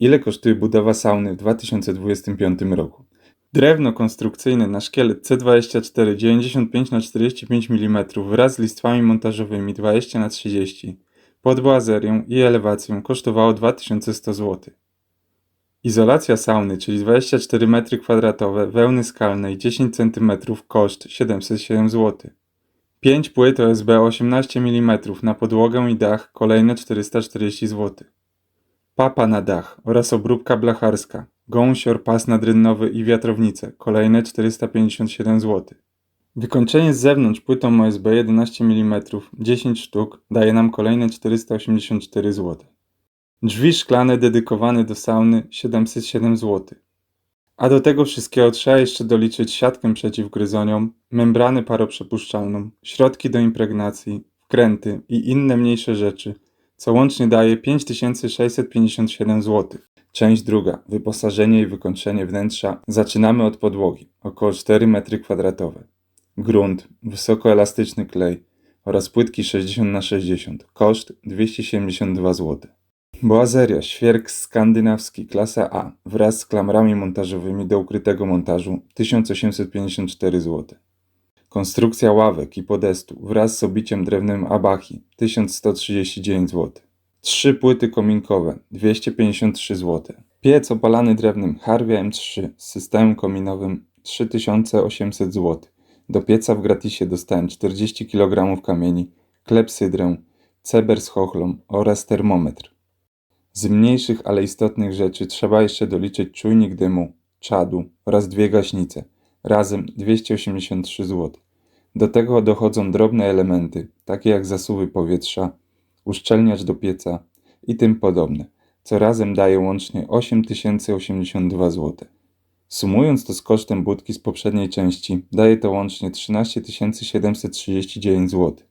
Ile kosztuje budowa sauny w 2025 roku? Drewno konstrukcyjne na szkielet C24 95 na 45 mm wraz z listwami montażowymi 20 na 30 pod boazerią i elewacją kosztowało 2100 zł. Izolacja sauny, czyli 24 m2 wełny skalnej 10 cm koszt 707 zł. 5 płyt OSB 18 mm na podłogę i dach kolejne 440 zł. Papa na dach oraz obróbka blacharska, gąsior, pas nadrynnowy i wiatrownice kolejne 457 zł. Wykończenie z zewnątrz płytą OSB 11 mm 10 sztuk daje nam kolejne 484 zł. Drzwi szklane dedykowane do sauny 707 zł. A do tego wszystkiego trzeba jeszcze doliczyć siatkę przeciwgryzoniom, membranę paroprzepuszczalną, środki do impregnacji, wkręty i inne mniejsze rzeczy, co łącznie daje 5657 zł. Część druga. Wyposażenie i wykończenie wnętrza. Zaczynamy od podłogi, około 4 m2. Grunt, wysokoelastyczny klej oraz płytki 60 na 60. Koszt 272 zł. Boazeria, świerk skandynawski, klasa A, wraz z klamrami montażowymi do ukrytego montażu 1854 zł. Konstrukcja ławek i podestu wraz z obiciem drewnem Abachi 1139 zł. Trzy płyty kominkowe 253 zł. Piec opalany drewnem Harvia M3 z systemem kominowym 3800 zł. Do pieca w gratisie dostałem 40 kg kamieni, klepsydrę, ceber z chochlą oraz termometr. Z mniejszych, ale istotnych rzeczy trzeba jeszcze doliczyć czujnik dymu, czadu oraz dwie gaśnice, razem 283 zł. Do tego dochodzą drobne elementy, takie jak zasuwy powietrza, uszczelniacz do pieca i tym podobne, co razem daje łącznie 8082 zł. Sumując to z kosztem budki z poprzedniej części, daje to łącznie 13 739 zł.